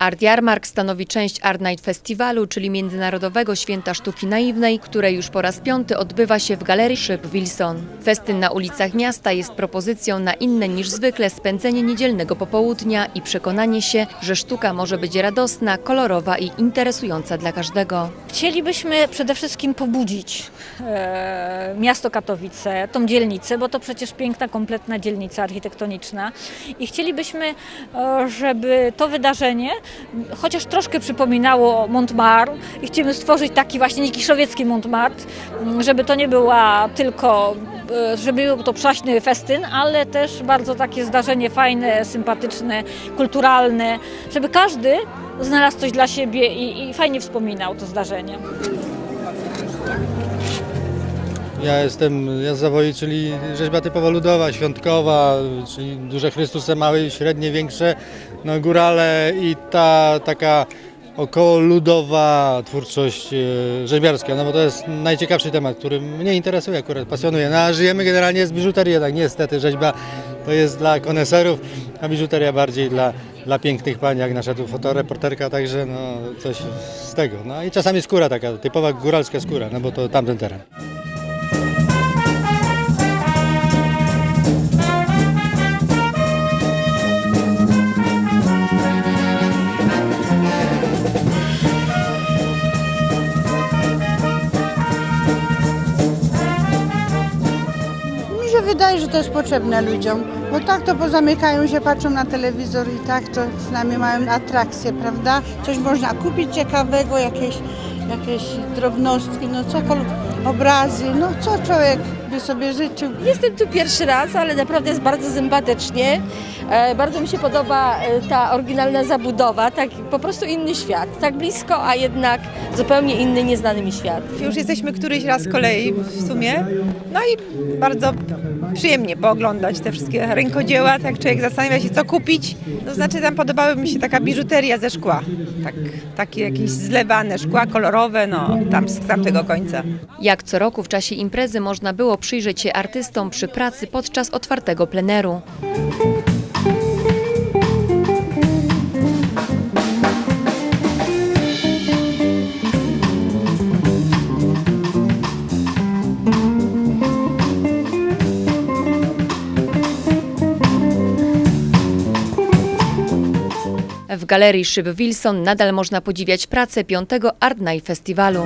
Art Jarmark stanowi część Art Night Festiwalu, czyli Międzynarodowego Święta Sztuki Naiwnej, które już po raz piąty odbywa się w Galerii Szyb Wilson. Festyn na ulicach miasta jest propozycją na inne niż zwykle spędzenie niedzielnego popołudnia i przekonanie się, że sztuka może być radosna, kolorowa i interesująca dla każdego. Chcielibyśmy przede wszystkim pobudzić e, miasto Katowice, tą dzielnicę, bo to przecież piękna, kompletna dzielnica architektoniczna i chcielibyśmy, e, żeby to wydarzenie chociaż troszkę przypominało Montmartre i chcemy stworzyć taki właśnie nikiszowiecki Montmartre, żeby to nie była tylko, e, żeby był to przaśny festyn, ale też bardzo takie zdarzenie fajne, sympatyczne, kulturalne, żeby każdy znalazł coś dla siebie i, i fajnie wspominał to zdarzenie. Ja jestem ja z zawoi, czyli rzeźba typowo ludowa, świątkowa, czyli duże Chrystusy, małe, średnie, większe, no górale i ta taka około ludowa twórczość e, rzeźbiarska, no bo to jest najciekawszy temat, który mnie interesuje akurat, pasjonuje. No a żyjemy generalnie z biżuterii, tak niestety rzeźba to jest dla koneserów, a biżuteria bardziej dla, dla pięknych pań, jak nasza tu fotoreporterka, także no coś z tego. No i czasami skóra taka, typowa góralska skóra, no bo to tamten teren. Wydaje, że to jest potrzebne ludziom, bo tak to pozamykają się, patrzą na telewizor i tak to przynajmniej mają atrakcję, prawda? Coś można kupić ciekawego, jakieś, jakieś drobnostki, no cokolwiek, obrazy, no co człowiek by sobie życzył. Jestem tu pierwszy raz, ale naprawdę jest bardzo sympatycznie. E, bardzo mi się podoba e, ta oryginalna zabudowa, tak po prostu inny świat. Tak blisko, a jednak zupełnie inny, nieznany mi świat. Już jesteśmy któryś raz z kolei w sumie. No i bardzo przyjemnie pooglądać te wszystkie rękodzieła, tak człowiek zastanawia się co kupić. To znaczy tam podobały mi się taka biżuteria ze szkła. Tak, takie jakieś zlewane szkła kolorowe, no tam z tamtego końca. Jak co roku w czasie imprezy można było przyjrzeć się artystom przy pracy podczas otwartego pleneru. W Galerii Szyb Wilson nadal można podziwiać pracę piątego Art Night Festiwalu.